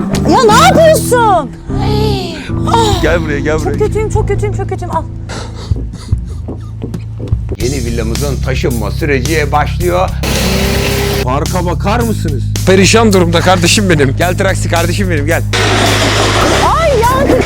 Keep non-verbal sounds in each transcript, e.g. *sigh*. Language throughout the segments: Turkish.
Bak ya ne yapıyorsun? Gel buraya gel buraya. Çok kötüyüm çok kötüyüm çok kötüyüm al. Yeni villamızın taşınma süreci başlıyor. Farka bakar mısınız? Perişan durumda kardeşim benim. Gel Traksi kardeşim benim gel. Ay ya.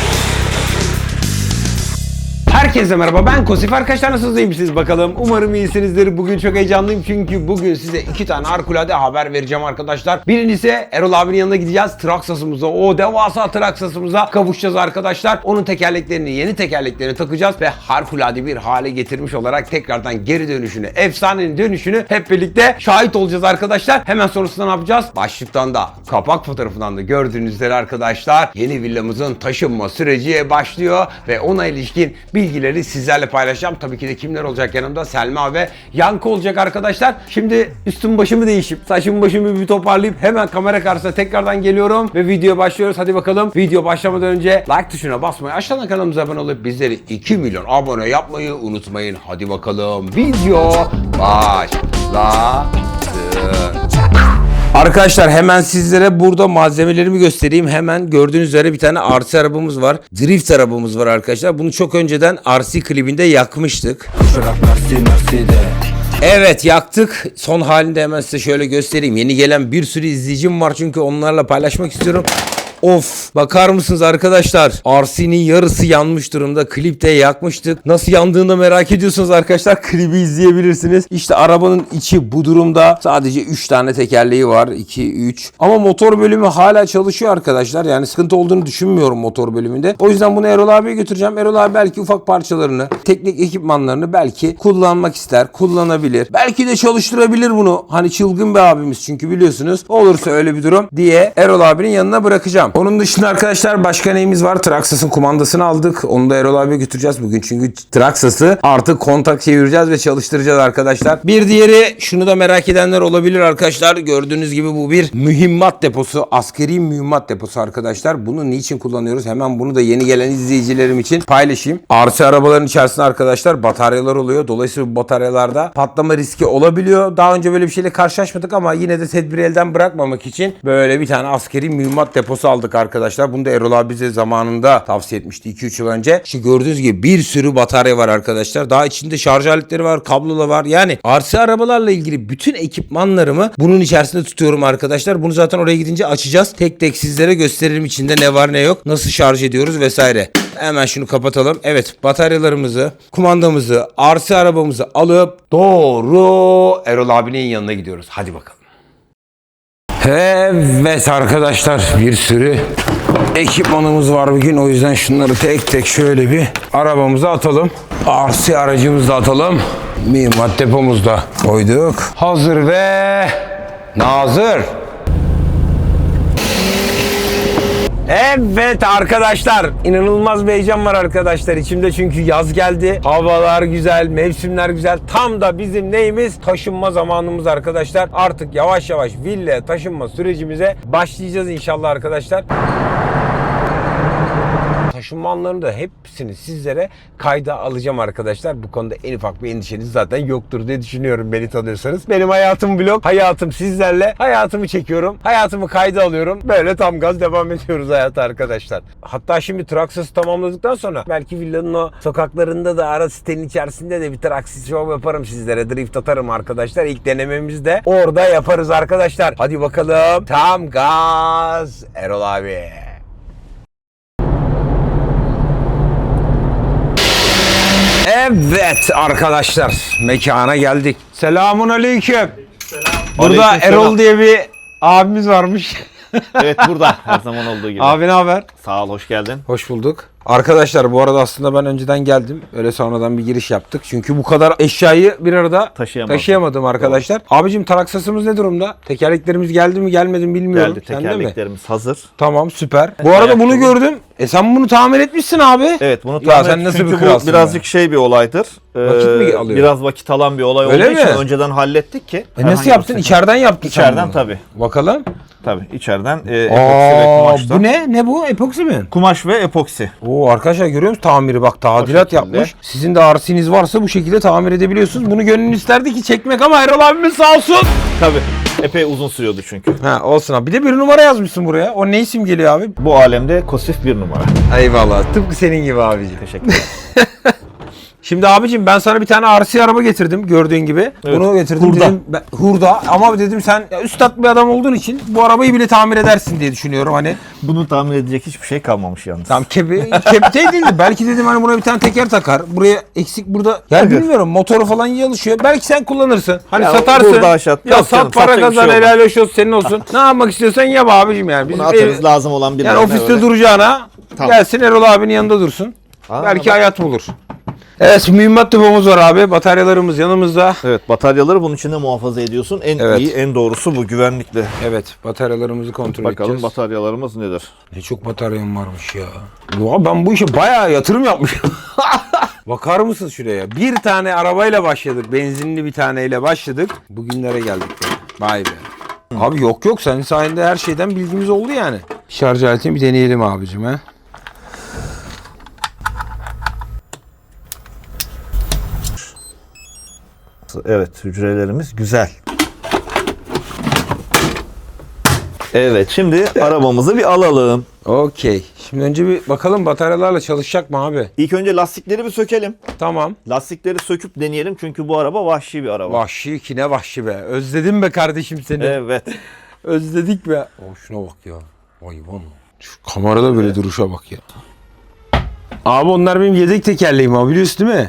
Herkese merhaba ben Kosif. Arkadaşlar nasılsınız iyi misiniz bakalım. Umarım iyisinizdir. Bugün çok heyecanlıyım çünkü bugün size iki tane harikulade haber vereceğim arkadaşlar. Birincisi Erol abinin yanına gideceğiz. Traksasımıza o devasa Traksasımıza kavuşacağız arkadaşlar. Onun tekerleklerini yeni tekerleklerini takacağız ve harikulade bir hale getirmiş olarak tekrardan geri dönüşünü, efsanenin dönüşünü hep birlikte şahit olacağız arkadaşlar. Hemen sonrasında ne yapacağız? Başlıktan da kapak fotoğrafından da gördüğünüz üzere arkadaşlar yeni villamızın taşınma süreci başlıyor ve ona ilişkin bilgileri sizlerle paylaşacağım. Tabii ki de kimler olacak yanımda? Selma ve Yankı olacak arkadaşlar. Şimdi üstüm başımı değişip saçımı başımı bir toparlayıp hemen kamera karşısına tekrardan geliyorum ve videoya başlıyoruz. Hadi bakalım. Video başlamadan önce like tuşuna basmayı, aşağıdan kanalımıza abone olup bizleri 2 milyon abone yapmayı unutmayın. Hadi bakalım. Video başlasın. Arkadaşlar hemen sizlere burada malzemelerimi göstereyim. Hemen gördüğünüz üzere bir tane RC arabamız var. Drift arabamız var arkadaşlar. Bunu çok önceden RC klibinde yakmıştık. Evet yaktık. Son halinde hemen size şöyle göstereyim. Yeni gelen bir sürü izleyicim var çünkü onlarla paylaşmak istiyorum. Of bakar mısınız arkadaşlar? RC'nin yarısı yanmış durumda. Klipte yakmıştık. Nasıl yandığını da merak ediyorsunuz arkadaşlar. *laughs* Klibi izleyebilirsiniz. İşte arabanın içi bu durumda. Sadece 3 tane tekerleği var. 2, 3. Ama motor bölümü hala çalışıyor arkadaşlar. Yani sıkıntı olduğunu düşünmüyorum motor bölümünde. O yüzden bunu Erol abiye götüreceğim. Erol abi belki ufak parçalarını, teknik ekipmanlarını belki kullanmak ister. Kullanabilir. Belki de çalıştırabilir bunu. Hani çılgın bir abimiz çünkü biliyorsunuz. Olursa öyle bir durum diye Erol abinin yanına bırakacağım. Onun dışında arkadaşlar başka neyimiz var? Traxxas'ın kumandasını aldık. Onu da Erol abiye götüreceğiz bugün. Çünkü Traxxas'ı artık kontak çevireceğiz ve çalıştıracağız arkadaşlar. Bir diğeri şunu da merak edenler olabilir arkadaşlar. Gördüğünüz gibi bu bir mühimmat deposu. Askeri mühimmat deposu arkadaşlar. Bunu niçin kullanıyoruz? Hemen bunu da yeni gelen izleyicilerim için paylaşayım. RC arabaların içerisinde arkadaşlar bataryalar oluyor. Dolayısıyla bu bataryalarda patlama riski olabiliyor. Daha önce böyle bir şeyle karşılaşmadık ama yine de tedbiri elden bırakmamak için böyle bir tane askeri mühimmat deposu aldık arkadaşlar. Bunu da Erol abi bize zamanında tavsiye etmişti 2-3 yıl önce. İşte gördüğünüz gibi bir sürü batarya var arkadaşlar. Daha içinde şarj aletleri var, kablola var. Yani RC arabalarla ilgili bütün ekipmanlarımı bunun içerisinde tutuyorum arkadaşlar. Bunu zaten oraya gidince açacağız. Tek tek sizlere gösteririm içinde ne var ne yok. Nasıl şarj ediyoruz vesaire. Hemen şunu kapatalım. Evet bataryalarımızı, kumandamızı, RC arabamızı alıp doğru Erol abinin yanına gidiyoruz. Hadi bakalım. Evet arkadaşlar bir sürü ekipmanımız var bugün. O yüzden şunları tek tek şöyle bir arabamıza atalım. RC aracımızı da atalım. Mühimmat depomuzu da koyduk. Hazır ve nazır. Evet arkadaşlar inanılmaz bir heyecan var arkadaşlar. İçimde çünkü yaz geldi. Havalar güzel mevsimler güzel. Tam da bizim neyimiz? Taşınma zamanımız arkadaşlar. Artık yavaş yavaş villa taşınma sürecimize başlayacağız inşallah arkadaşlar taşınma anlarını da hepsini sizlere kayda alacağım arkadaşlar. Bu konuda en ufak bir endişeniz zaten yoktur diye düşünüyorum beni tanıyorsanız. Benim hayatım vlog, hayatım sizlerle. Hayatımı çekiyorum, hayatımı kayda alıyorum. Böyle tam gaz devam ediyoruz hayata arkadaşlar. Hatta şimdi Traksas'ı tamamladıktan sonra belki villanın o sokaklarında da ara sitenin içerisinde de bir Traksis show yaparım sizlere. Drift atarım arkadaşlar. İlk denememizi de orada yaparız arkadaşlar. Hadi bakalım. Tam gaz Erol abi. Evet arkadaşlar mekana geldik. Selamun aleyküm. Burada Aleykümselam. Erol diye bir abimiz varmış. Evet burada *laughs* her zaman olduğu gibi. Abi ne haber? Sağ ol hoş geldin. Hoş bulduk. Arkadaşlar bu arada aslında ben önceden geldim. Öyle sonradan bir giriş yaptık. Çünkü bu kadar eşyayı bir arada Taşıyamadım. taşıyamadım arkadaşlar. Abicim taraksasımız ne durumda? Tekerleklerimiz geldi mi gelmedi mi bilmiyorum. Geldi mi? tekerleklerimiz hazır. Tamam süper. Bu arada Ayak bunu gördüm. E sen bunu tamir etmişsin abi. Evet bunu Ya tahmin sen nasıl çünkü bir kralsın bu birazcık şey bir olaydır. Ee, Vakit mi alıyor? Biraz vakit alan bir olay Öyle olduğu için mi? önceden hallettik ki. E nasıl yaptın? İçeriden yaptın sen İçeriden bunu. tabii. Bakalım. Tabii içeriden e, epoksi ve Aa, kumaştan. bu ne? Ne bu? Epoksi mi? Kumaş ve epoksi. Oo arkadaşlar görüyor musunuz? Tamiri bak tadilat yapmış. Sizin de RC'niz varsa bu şekilde tamir edebiliyorsunuz. Bunu gönül isterdi ki çekmek ama Erol abimiz sağ olsun. Tabii. Epey uzun sürüyordu çünkü. Ha olsun abi. Bir de bir numara yazmışsın buraya. O ne isim geliyor abi? Bu alemde Kosif bir numara. Eyvallah. Tıpkı senin gibi abicim. Teşekkür ederim. *laughs* Şimdi abicim ben sana bir tane RC araba getirdim gördüğün gibi. Evet. Bunu getirdim. Hurda. Dedim, ben- hurda. Ama dedim sen ya, üstad bir adam olduğun için bu arabayı bile tamir edersin diye düşünüyorum hani. Bunu tahmin edecek hiçbir şey kalmamış yalnız. Tamam kepi, kepte değildi. Belki dedim hani buna bir tane teker takar. Buraya eksik burada. Ya Evet. bilmiyorum motoru falan iyi alışıyor. Belki sen kullanırsın. Hani Ya satarsın. hurda aşağı- Ya sat canım, para bir kazan şey helal hoş olsun senin olsun. ne yapmak istiyorsan yap abicim yani. Bizim Bunu atarız ev- lazım olan bir yani ofiste öyle. duracağına Tamam. gelsin Erol abinin yanında dursun. Aa, Belki bak. hayat bulur. Evet mühimmat depomuz var abi. Bataryalarımız yanımızda. Evet bataryaları bunun içinde muhafaza ediyorsun. En Evet. iyi, en doğrusu bu güvenlikli. Evet bataryalarımızı kontrol Bakalım edeceğiz. bataryalarımız nedir? Ne çok bataryam varmış ya. Ya ben bu işe bayağı yatırım yapmışım. *laughs* Bakar mısın şuraya? Bir tane arabayla başladık. Benzinli bir taneyle başladık. Bugünlere geldik ya. Vay be. Abi yok yok senin sayende her şeyden bilgimiz oldu yani. Şarj aletini bir deneyelim abicim ha. Evet hücrelerimiz güzel. Evet şimdi *laughs* arabamızı bir alalım. Okey. Şimdi önce bir bakalım bataryalarla çalışacak mı abi? İlk önce lastikleri bir sökelim. Tamam. Lastikleri söküp deneyelim çünkü bu araba vahşi bir araba. Vahşi ki ne vahşi be. Özledim be kardeşim seni. Evet. *laughs* Özledik be. Oh şuna bak ya. Hayvan. Şu kamerada böyle duruşa bak ya. Abi onlar benim yedek tekerleğim abi biliyorsun değil mi?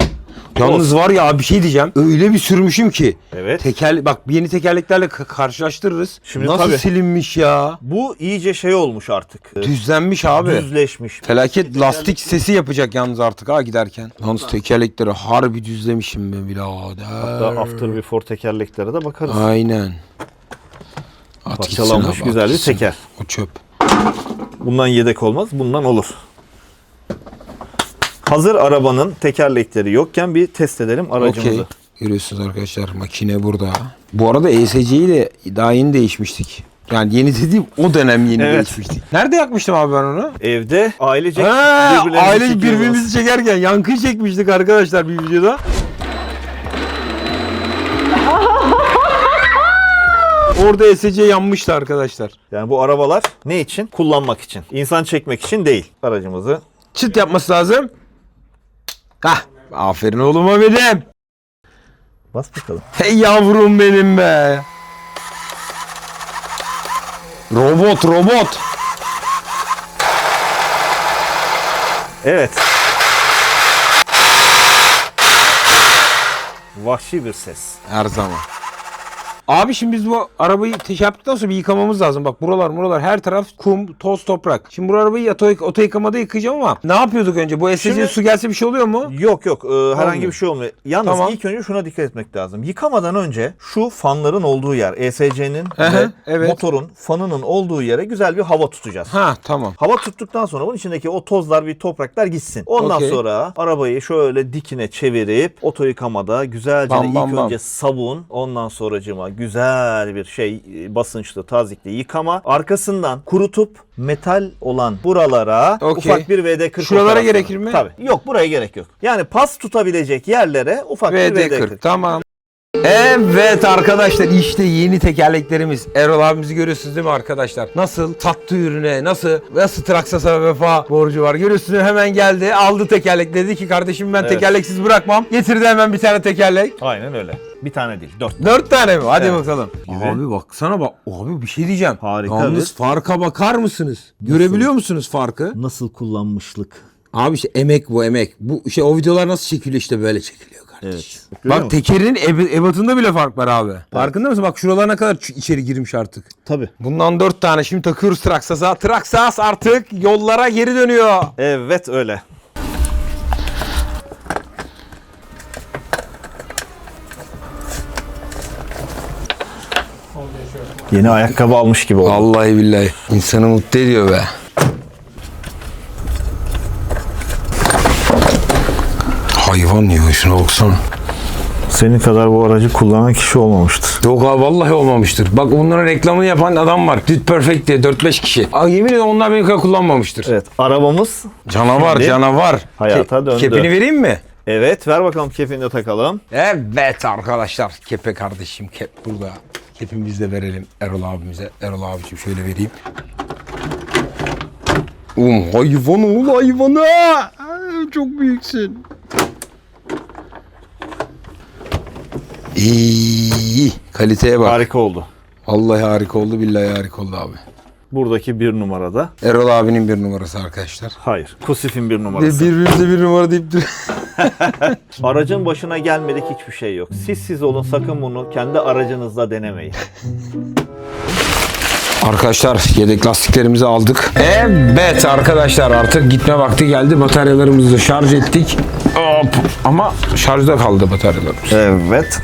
Yalnız var ya abi bir şey diyeceğim. Öyle bir sürmüşüm ki. Evet. Teker bak yeni tekerleklerle ka- karşılaştırırız. Şimdi Nasıl tabii. silinmiş ya. Bu iyice şey olmuş artık. Ee, Düzlenmiş abi. Düzleşmiş. Felaket lastik sesi yapacak yalnız artık ha giderken. Yalnız tekerlekleri harbi düzlemişim ben birader. Hatta after before tekerleklere de bakarız. Aynen. At gitsin Parçalanmış abi, at güzel bir gitsin. teker. O çöp. Bundan yedek olmaz, bundan olur. Hazır arabanın tekerlekleri yokken bir test edelim aracımızı. Okey. Görüyorsunuz arkadaşlar makine burada. Bu arada ESC'yi de daha yeni değişmiştik. Yani yeni dediğim o dönem yeni Evet. değişmiştik. Nerede yakmıştım abi ben onu? Evde ailecek Ha, aile birbirimizi çekerken yankı çekmiştik arkadaşlar bir videoda. Orada ESC yanmıştı arkadaşlar. Yani bu arabalar ne için? Kullanmak için. İnsan çekmek için değil. Aracımızı Çıt yapması lazım. Hah. Aferin oğluma benim. bas bakalım. Hey yavrum benim be. Robot robot. Evet. Vahşi bir ses. Her zaman. Abi şimdi biz bu arabayı şey yaptıktan sonra bir yıkamamız lazım. Bak buralar buralar her taraf kum, toz, toprak. Şimdi bu arabayı oto, oto yıkamada yıkayacağım ama ne yapıyorduk önce? Bu SSC'ye su gelse bir şey oluyor mu? Yok yok e, herhangi Olmuyor. bir şey olmuyor. Yalnız Tamam. ilk önce şuna dikkat etmek lazım. Yıkamadan önce şu fanların olduğu yer ESC'nin ve evet. motorun fanının olduğu yere güzel bir hava tutacağız. Ha tamam. Hava tuttuktan sonra bunun içindeki o tozlar bir topraklar gitsin. Ondan Okey. sonra arabayı şöyle dikine çevirip oto yıkamada güzelce Bam, ilk bam, bam. önce sabun ondan sonracıma güzel bir şey e, basınçlı tazikli yıkama. Arkasından kurutup metal olan buralara Okey. ufak bir VD40 Şuralara gerekir mi? Tabii. Yok buraya gerek yok. Yani pas tutabilecek yerlere ufak bir VD40 VD40. tamam. Evet arkadaşlar işte yeni tekerleklerimiz. Erol abimizi görüyorsunuz değil mi arkadaşlar? Nasıl tattı ürüne nasıl nasıl Traksas'a vefa borcu var. Görüyorsunuz hemen geldi aldı tekerlek dedi ki kardeşim ben Evet. tekerleksiz bırakmam. Getirdi hemen bir tane tekerlek. Aynen öyle. Bir tane değil. Dört. Dört tane mi? Hadi Evet. bakalım. Gibi. Abi baksana bak. Abi bir şey diyeceğim. Harika Yalnız farka bakar mısınız? Görebiliyor musunuz farkı? Nasıl kullanmışlık? Abi işte emek bu emek. Bu şey o videolar nasıl çekiliyor işte böyle çekiliyor. Evet. Görüyor Bak musun? tekerin eb- ebatında bile fark var abi. Farkında mısın? Bak şuralarına kadar ç- içeri girmiş artık. Tabii. Bundan dört tane şimdi takıyoruz Traksas'a. Traksas artık yollara geri dönüyor. Evet öyle. Yeni ayakkabı almış gibi oldu. Vallahi billahi. İnsanı mutlu ediyor be. Hayvan ya şuna baksana. Senin kadar bu aracı kullanan kişi olmamıştır. Yok abi vallahi olmamıştır. Bak bunların reklamını yapan adam var. Dude Perfect diye 4-5 kişi. Aa, yemin ediyorum onlar benim kadar kullanmamıştır. Evet arabamız. Canavar Şimdi canavar. hayata döndü. Kepini vereyim mi? Evet ver bakalım kefini de takalım. Evet arkadaşlar. Kepe kardeşim kep burada. Hepimiz de verelim Erol abimize. Erol abicim şöyle vereyim. Um hayvan oğul hayvanı. Aa, Çok büyüksün. İyi. Kaliteye bak. Harika oldu. Vallahi harika oldu. Billahi harika oldu abi. Buradaki bir numarada. Erol abinin bir numarası arkadaşlar. Hayır. Kusif'in bir numarası. birbirimize bir numara deyip dur. *laughs* Aracın başına gelmedik hiçbir şey yok. Siz siz olun sakın bunu kendi aracınızda denemeyin. Arkadaşlar yedek lastiklerimizi aldık. Evet arkadaşlar artık gitme vakti geldi. Bataryalarımızı şarj ettik. Hop. Ama şarjda kaldı bataryalarımız. Evet.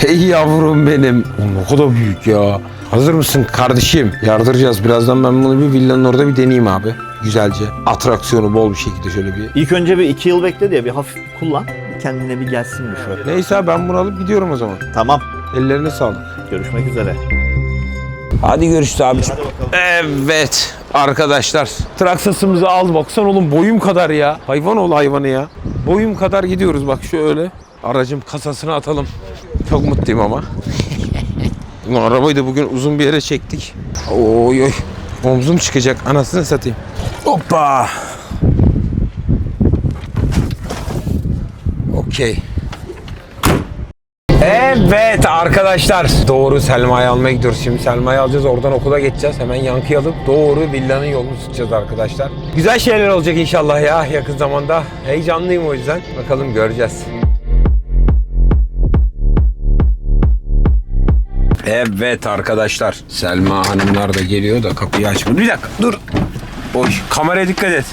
Hey yavrum benim. O ne kadar büyük ya. Hazır mısın kardeşim? Yardıracağız. Birazdan ben bunu bir villanın orada bir deneyeyim abi. Güzelce. Atraksiyonu bol bir şekilde şöyle bir. İlk önce bir iki yıl bekle diye bir hafif bir kullan. Kendine bir gelsin bir şöyle. Neyse abi, ben bunu alıp gidiyorum o zaman. Tamam. Ellerine sağlık. Görüşmek üzere. Hadi görüşürüz abicim. Evet arkadaşlar. Traksasımızı aldı. Baksana oğlum boyum kadar ya. Hayvan ol hayvanı ya. Boyum kadar gidiyoruz bak şöyle. Aracım kasasına atalım. Çok mutluyum ama. *laughs* Arabayı da bugün uzun bir yere çektik. Oy oy. Omzum çıkacak. Anasını satayım. Hoppa. Okey. Evet arkadaşlar. Doğru Selma'yı almaya gidiyoruz. Şimdi Selma'yı alacağız. Oradan okula geçeceğiz. Hemen yankı alıp doğru villanın yolunu tutacağız arkadaşlar. Güzel şeyler olacak inşallah ya yakın zamanda. Heyecanlıyım o yüzden. Bakalım göreceğiz. Evet arkadaşlar. Selma hanımlar da geliyor da kapıyı açmadı. Bir dakika dur. Oy kameraya dikkat et.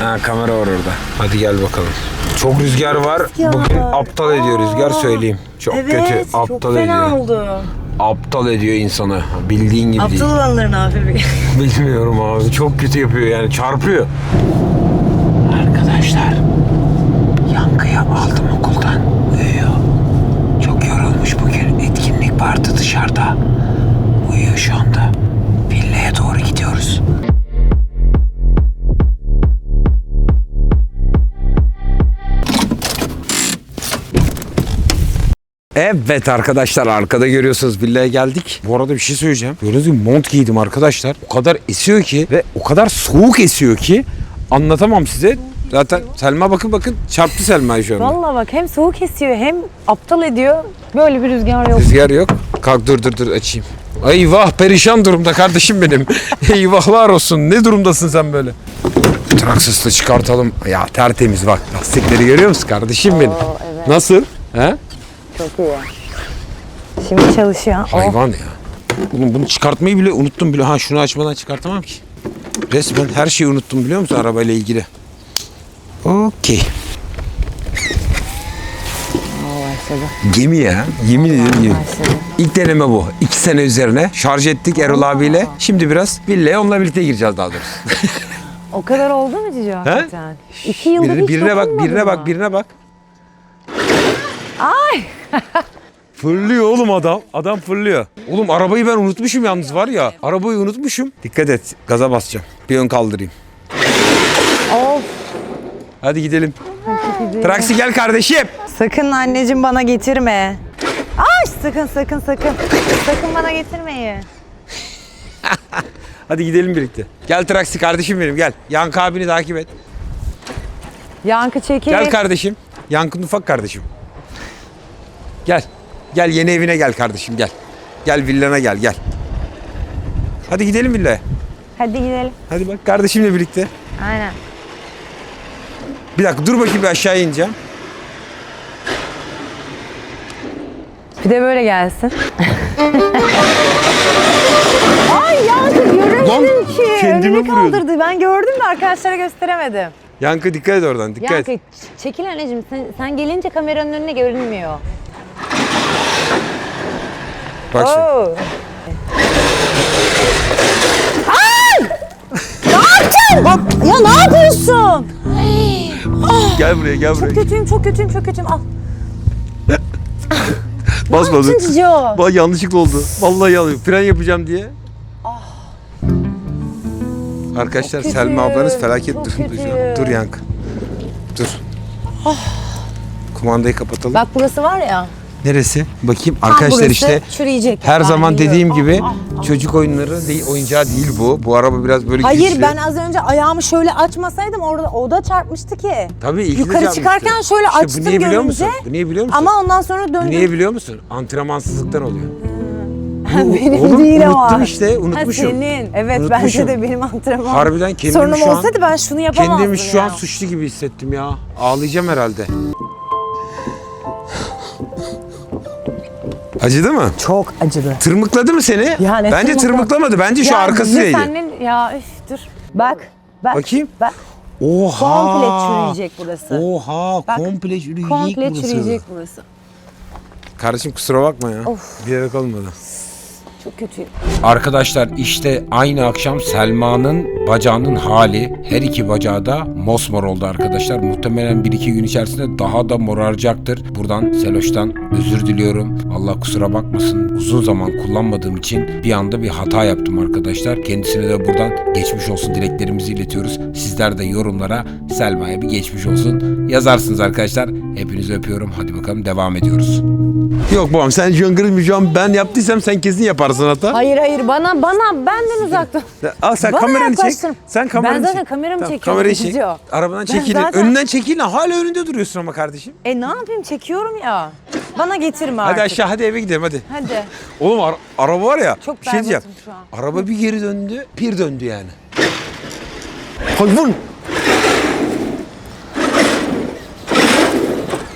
Ha kamera var orada. Hadi gel bakalım. Çok rüzgar var. Bugün aptal ediyor rüzgar söyleyeyim. Çok kötü. Aptal çok fena ediyor. oldu. Aptal ediyor insanı. Bildiğin gibi değil. Aptal olanların abi. *laughs* Bilmiyorum abi. Çok kötü yapıyor yani. Çarpıyor. Arkadaşlar. Evet arkadaşlar arkada görüyorsunuz villaya geldik. Bu arada bir şey söyleyeceğim. Gördüğünüz gibi mont giydim arkadaşlar. O kadar esiyor ki ve o kadar soğuk esiyor ki anlatamam size. Zaten Selma bakın bakın çarptı Selma'yı şu anda. Valla bak hem soğuk esiyor hem aptal ediyor. Böyle bir rüzgar yok. Rüzgar yok. Kalk dur dur dur açayım. Ay vah perişan durumda kardeşim benim. *laughs* Eyvahlar olsun. Ne durumdasın sen böyle? Traksızla çıkartalım. Ya tertemiz bak. Lastikleri görüyor musun kardeşim benim? evet. Nasıl? He? Çok iyi. Şimdi çalışıyor. Oh. Hayvan ya. Oğlum bunu çıkartmayı bile unuttum bile. Ha şunu açmadan çıkartamam ki. Resmen her şeyi unuttum biliyor musun arabayla ilgili. Okey. Oh, başladı. Gemi ya. Yemin ederim gemi. Başladı. İlk deneme bu. İki sene üzerine şarj ettik Erol abiyle. Şimdi biraz villaya onunla birlikte gireceğiz daha doğrusu. O kadar oldu mu Cici hakikaten? İki yıldır Birine, hiç birine bak, dokunmadın birine bak, birine bak. *laughs* Fırlıyor oğlum adam. Adam fırlıyor. Oğlum arabayı ben unutmuşum yalnız var ya. Arabayı unutmuşum. Dikkat et. Gaza basacağım. Bir ön kaldırayım. Of. Hadi gidelim. Traksi gel kardeşim. Sakın anneciğim bana getirme. Ay sakın sakın sakın. sakın bana getirmeyi. *laughs* Hadi gidelim birlikte. Gel Traksi kardeşim benim gel. Yankı abini takip et. Yankı çekil. Gel kardeşim. Yankı'nın ufak kardeşim. Gel. Gel yeni evine gel kardeşim gel. Gel villana gel gel. Hadi gidelim villaya. Hadi gidelim. Hadi bak kardeşimle birlikte. Aynen. Bir dakika dur bakayım bir aşağı ineceğim. Bir de böyle gelsin. *laughs* Ay Yankı Lan, ki. kendime vuruyordum. kaldırdı. Ben gördüm de arkadaşlara gösteremedim. Yankı dikkat et oradan dikkat Yankı et. ç- çekil anneciğim. Sen, sen gelince kameranın önüne görünmüyor. Bak şimdi. Oo. Ay! Ne yaptın? Ya ne yapıyorsun? Gel buraya gel buraya. Çok kötüyüm, çok kötüyüm, çok kötüyüm. Al. Basmadı. Yaptın Cicio. Bak yanlışlıkla oldu. Vallahi yanlış. Fren yapacağım diye. Arkadaşlar Çok Selma kötü, ablanız felaket çok durumda şu an. kötü. Dur Yankı. Dur. Kumandayı kapatalım. Bak burası var ya. Neresi? Bakayım arkadaşlar burası işte çürüyecek. her Ben zaman biliyorum. dediğim gibi çocuk oyunları değil oyuncağı değil bu. Bu araba biraz böyle Hayır güçlü. ben az önce ayağımı şöyle açmasaydım orada o da çarpmıştı ki. Tabii ilk Yukarı çıkarken şöyle işte açtım bu niye biliyor görünce. musun? Bu niye biliyor musun? Ama ondan sonra Bu döndüm. niye biliyor musun? Antrenmansızlıktan oluyor. *laughs* benim Oğlum, değil ama. unuttum işte, unutmuşum. Ha, senin. Evet Unutmuşum. bence de benim antrenman. Harbiden kendimi Sorunum şu an- olsaydı ben şunu yapamazdım Kendimi şu ya. an suçlu gibi hissettim ya. Ağlayacağım herhalde. Acıdı mı? Çok acıdı. Tırmıkladı mı seni? Ya ne Bence tırmıkla- tırmıklamadı. Bence şu Ya arkasıydı. Senin ya üf, dur. Bak. Bak. Bakayım. Bak. Oha. Komple çürüyecek burası. Oha Bak, komple çürüyecek Komple burası. çürüyecek burası. Kardeşim kusura bakma ya. Of. Bilerek olmadı. Çok kötü. Arkadaşlar işte aynı akşam Selma'nın bacağının hali her iki bacağı da mosmor oldu arkadaşlar. Muhtemelen bir iki gün içerisinde daha da moraracaktır. Buradan Seloş'tan özür diliyorum. Allah kusura bakmasın. Uzun zaman kullanmadığım için bir anda bir hata yaptım arkadaşlar. Kendisine de buradan geçmiş olsun dileklerimizi iletiyoruz. Sizler de yorumlara Selma'ya bir geçmiş olsun yazarsınız arkadaşlar. Hepinizi öpüyorum. Hadi bakalım devam ediyoruz. Yok babam sen cıngır mı ben yaptıysam sen kesin yaparsın hata. Hayır hayır bana bana benden uzak dur. Al sen Bana kameranı çek. yaklaştın. Sen kameranı Ben zaten çek. kameramı çekiyorum, Kamerayı çek. gidiyor. Arabadan Ben çekilin. zaten- Önünden çekilin. Hala önünde duruyorsun ama kardeşim. E ne yapayım çekiyorum ya. Bana getirme Hadi artık. aşağı hadi eve gidelim hadi. Hadi. *laughs* Oğlum ara- araba var ya. Çok bir şey diyeceğim. berbatım şu an. Araba bir geri döndü, bir döndü yani. Hayvan.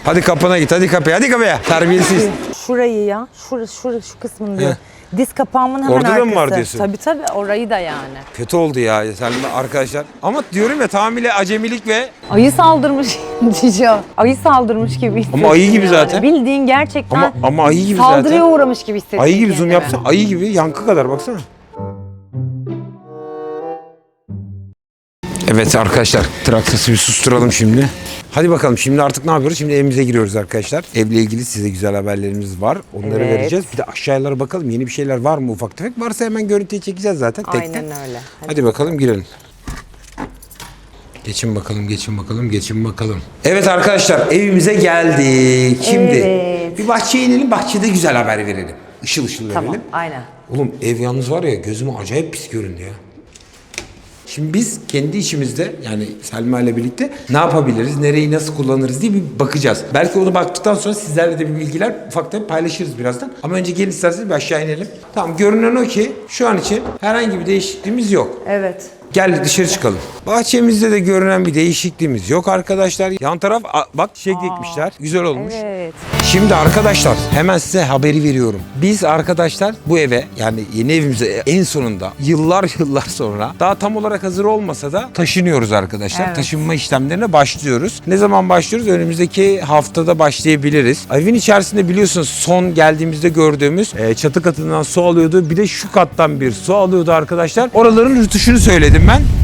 Hadi kapına git, hadi kapıya, hadi kapıya. Terbiyesiz. Şurayı ya. Şurası, şurası şu kısmını diyor. Diz kapağımın hemen Orada da arkası. mı var diyorsun? Tabii tabii orayı da yani. Kötü oldu ya sen arkadaşlar. Ama diyorum ya tamamıyla acemilik ve Ayı saldırmış *laughs* diyeceğim. Ayı saldırmış gibi hissettim Ama ayı gibi yani. zaten. Bildiğin gerçekten ama ama ayı gibi saldırıya zaten. uğramış gibi hissettim. Ayı gibi zoom kendimi. yapsana. Ayı gibi yankı kadar baksana. Evet arkadaşlar traktası bir susturalım şimdi. Hadi bakalım şimdi artık ne yapıyoruz? Şimdi evimize giriyoruz arkadaşlar. Evle ilgili size güzel haberlerimiz var. Onları Evet. vereceğiz. Bir de aşağılara bakalım yeni bir şeyler var mı ufak tefek. Varsa hemen görüntüye çekeceğiz zaten tek Aynen tek. öyle. Hadi. Hadi bakalım girelim. Geçin bakalım, geçin bakalım, geçin bakalım. Evet arkadaşlar evimize geldik. Şimdi Evet. bir bahçeye inelim, bahçede güzel haber verelim. Işıl ışıl verelim. Tamam aynen. Oğlum ev yalnız var ya gözüme acayip pis göründü ya. Şimdi biz kendi içimizde yani Selma ile birlikte ne yapabiliriz, nereyi nasıl kullanırız diye bir bakacağız. Belki onu baktıktan sonra sizlerle de bir bilgiler ufaktan paylaşırız birazdan. Ama önce gelin isterseniz bir aşağı inelim. Tamam görünen o ki şu an için herhangi bir değişikliğimiz yok. Evet. Gel dışarı çıkalım. Bahçemizde de görünen bir değişikliğimiz yok arkadaşlar. Yan taraf a- bak çiçek dikmişler. Güzel olmuş. Evet. Şimdi arkadaşlar hemen size haberi veriyorum. Biz arkadaşlar bu eve yani yeni evimize en sonunda yıllar *laughs* yıllar sonra daha tam olarak hazır olmasa da taşınıyoruz arkadaşlar. Evet. Taşınma işlemlerine başlıyoruz. Ne zaman başlıyoruz? Önümüzdeki haftada başlayabiliriz. Evin içerisinde biliyorsunuz son geldiğimizde gördüğümüz e, çatı katından su alıyordu. Bir de şu kattan bir su alıyordu arkadaşlar. Oraların rütuşunu söyledim ben.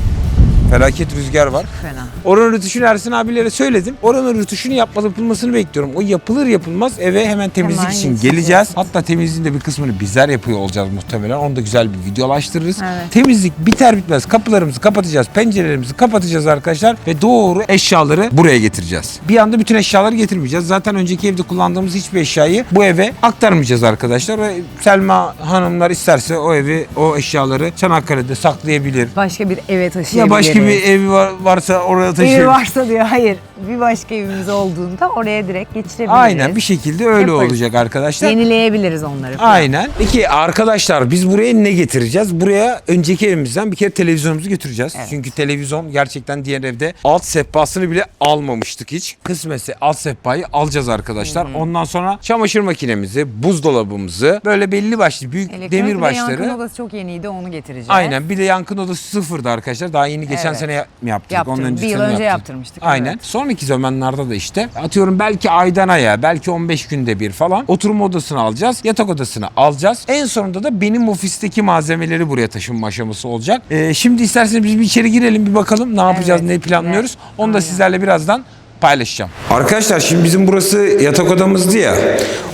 Felaket rüzgar var. Fena. Oranın rütuşunu Ersin abilere söyledim. Oranın rütuşunu yapmalı yapılmasını bekliyorum. O yapılır yapılmaz eve hemen temizlik Hemen için geçeceğiz. geleceğiz. Hatta temizliğin de bir kısmını bizler yapıyor olacağız muhtemelen. Onu da güzel bir videolaştırırız. Evet. Temizlik biter bitmez kapılarımızı kapatacağız, pencerelerimizi kapatacağız arkadaşlar ve doğru eşyaları buraya getireceğiz. Bir anda bütün eşyaları getirmeyeceğiz. Zaten önceki evde kullandığımız hiçbir eşyayı bu eve aktarmayacağız arkadaşlar. Ve Selma hanımlar isterse o evi, o eşyaları Çanakkale'de saklayabilir. Başka bir eve Ya taşıyabiliriz. başka bir evi var, varsa oraya Evi taşıyabilir. varsa diyor hayır. Bir başka evimiz olduğunda oraya direkt geçirebiliriz. Aynen bir şekilde öyle Yaparız. olacak arkadaşlar. Yenileyebiliriz onları. falan. Aynen. Peki arkadaşlar biz buraya ne getireceğiz? Buraya önceki evimizden bir kere televizyonumuzu götüreceğiz. Çünkü televizyon gerçekten diğer evde alt sehpasını bile almamıştık hiç. Kısmetse alt sehpayı alacağız arkadaşlar. Ondan sonra çamaşır makinemizi, buzdolabımızı böyle belli başlı büyük Elektronik demir bir de başları. yankın odası çok yeniydi onu getireceğiz. Aynen. Bir de yankın odası sıfırdı arkadaşlar. Daha yeni geçen Evet. Sene yap- mi yaptık? Yaptırdım. Onun Bir önceki yıl sene önce yaptık. yaptırmıştık, Aynen. evet. Sonraki zamanlarda da işte atıyorum belki aydan aya, belki 15 günde bir falan oturma odasını alacağız. Yatak odasını alacağız. En sonunda da benim ofisteki malzemeleri buraya taşınma aşaması olacak. Ee, şimdi isterseniz biz bir içeri girelim bir bakalım ne yapacağız, Evet. ne planlıyoruz. Evet. Onu da Aynen. sizlerle birazdan paylaşacağım. Arkadaşlar şimdi bizim burası yatak odamızdı ya.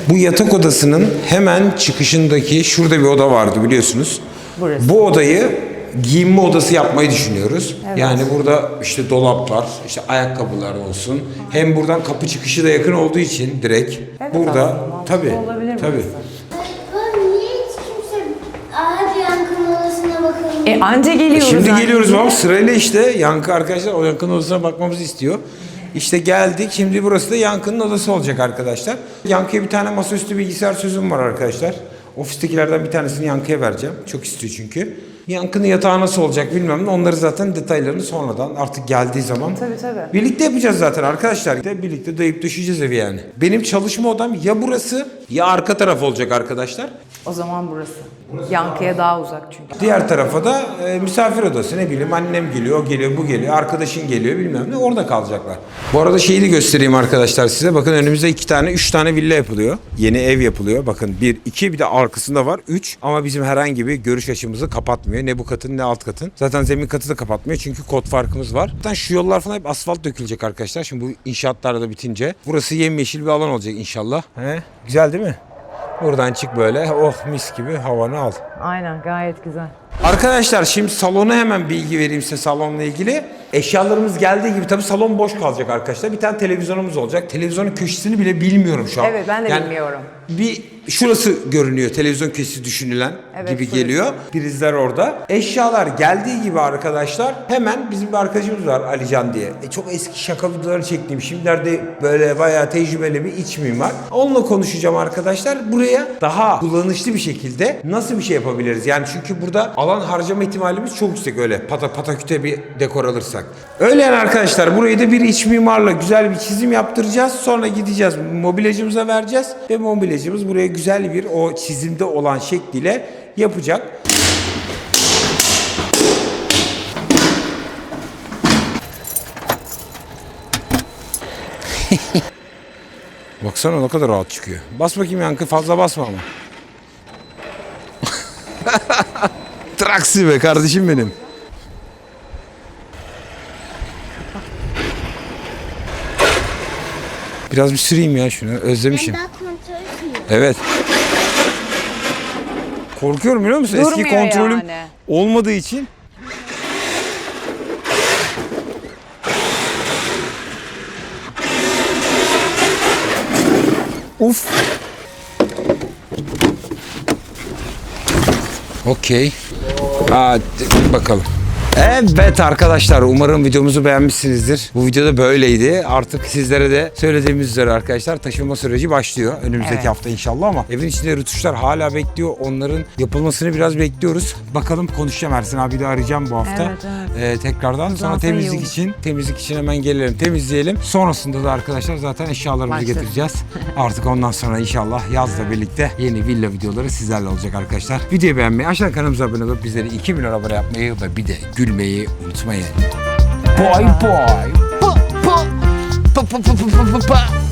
Bu yatak odasının hemen çıkışındaki şurada bir oda vardı biliyorsunuz. Burası. Bu odayı giyinme odası yapmayı düşünüyoruz. Yani burada işte dolaplar, işte ayakkabılar olsun. Hem buradan kapı çıkışı da yakın olduğu için direkt Evet, burada aslında tabii olabilir tabii. burası. Baba niye hiç kimse hadi yankın odasına bakalım. E anca geliyoruz. Şimdi anne. geliyoruz babam sırayla işte Yankı arkadaşlar o Yankı'nın odasına bakmamızı istiyor. İşte geldik. Şimdi burası da Yankı'nın odası olacak arkadaşlar. Yankı'ya bir tane masaüstü bilgisayar sözüm var arkadaşlar. Ofistekilerden bir tanesini Yankı'ya vereceğim. Çok istiyor çünkü. Yankı'nın yatağı nasıl olacak bilmem ne. Onları zaten detaylarını sonradan artık geldiği zaman. Tabii, tabii. Birlikte yapacağız zaten arkadaşlar. De birlikte dayıp düşeceğiz evi yani. Benim çalışma odam ya burası ya arka taraf olacak arkadaşlar. O zaman burası. Yankıya daha uzak çünkü. Diğer tarafa da e, misafir odası ne bileyim annem geliyor, o geliyor, bu geliyor, arkadaşın geliyor bilmem ne orada kalacaklar. Bu arada şeyi de göstereyim arkadaşlar size. Bakın önümüzde iki tane, üç tane villa yapılıyor. Yeni ev yapılıyor. Bakın bir, iki bir de arkasında var üç. Ama bizim herhangi bir görüş açımızı kapatmıyor. Ne bu katın ne alt katın. Zaten zemin katı da kapatmıyor çünkü kod farkımız var. Zaten şu yollar falan hep asfalt dökülecek arkadaşlar. Şimdi bu inşaatlar da bitince. Burası yemyeşil bir alan olacak inşallah. He? Güzel değil mi? Buradan çık böyle. Oh mis gibi havanı al. Aynen gayet güzel. Arkadaşlar şimdi salona hemen bilgi vereyim size salonla ilgili. Eşyalarımız geldiği gibi tabii salon boş kalacak arkadaşlar. Bir tane televizyonumuz olacak. Televizyonun köşesini bile bilmiyorum şu an. Evet, ben de bilmiyorum. Bir şurası görünüyor televizyon köşesi düşünülen Evet, gibi şurası. geliyor. Prizler orada. Eşyalar geldiği gibi arkadaşlar hemen bizim bir arkadaşımız var Alican diye. E, çok eski şaka videoları çektiğim. Şimdilerde böyle bayağı tecrübeli bir iç mimar. Onunla konuşacağım arkadaşlar. Buraya daha kullanışlı bir şekilde nasıl bir şey yapabiliriz? Yani çünkü burada alan harcama ihtimalimiz çok yüksek öyle pata pataküte bir dekor alırsak. Öyle yani arkadaşlar burayı da bir iç mimarla güzel bir çizim yaptıracağız. Sonra gideceğiz mobilyacımıza vereceğiz ve mobilyacımız buraya güzel bir o çizimde olan şekliyle yapacak. *laughs* Baksana ne kadar rahat çıkıyor. Bas bakayım yankı fazla basma ama. *laughs* Traksi be kardeşim benim. Biraz bir süreyim ya şunu. Özlemişim. Ben daha. Evet. Korkuyorum biliyor musun? Eski Durmuyor kontrolüm yani. olmadığı için. Uf. Okey. Hadi bakalım. Evet arkadaşlar umarım videomuzu beğenmişsinizdir. Bu videoda böyleydi. Artık sizlere de söylediğimiz üzere arkadaşlar taşınma süreci başlıyor. Önümüzdeki Evet. hafta inşallah ama evin içinde rütuşlar hala bekliyor. Onların yapılmasını biraz bekliyoruz. Bakalım konuşacağım Ersin abi de arayacağım bu hafta. Evet, evet. Ee, tekrardan sonra Uzansa iyi temizlik için temizlik için hemen gelelim temizleyelim. Sonrasında da arkadaşlar zaten eşyalarımızı Başlarız. getireceğiz. *laughs* Artık ondan sonra inşallah yazla birlikte yeni villa videoları sizlerle olacak arkadaşlar. Videoyu beğenmeyi, aşağıdan kanalımıza abone olup bizleri 2 milyon abone yapmayı ve bir de gülmeyi unutmayın. Bye. Pa, pa, pa, pa, pa, pa, pa, pa.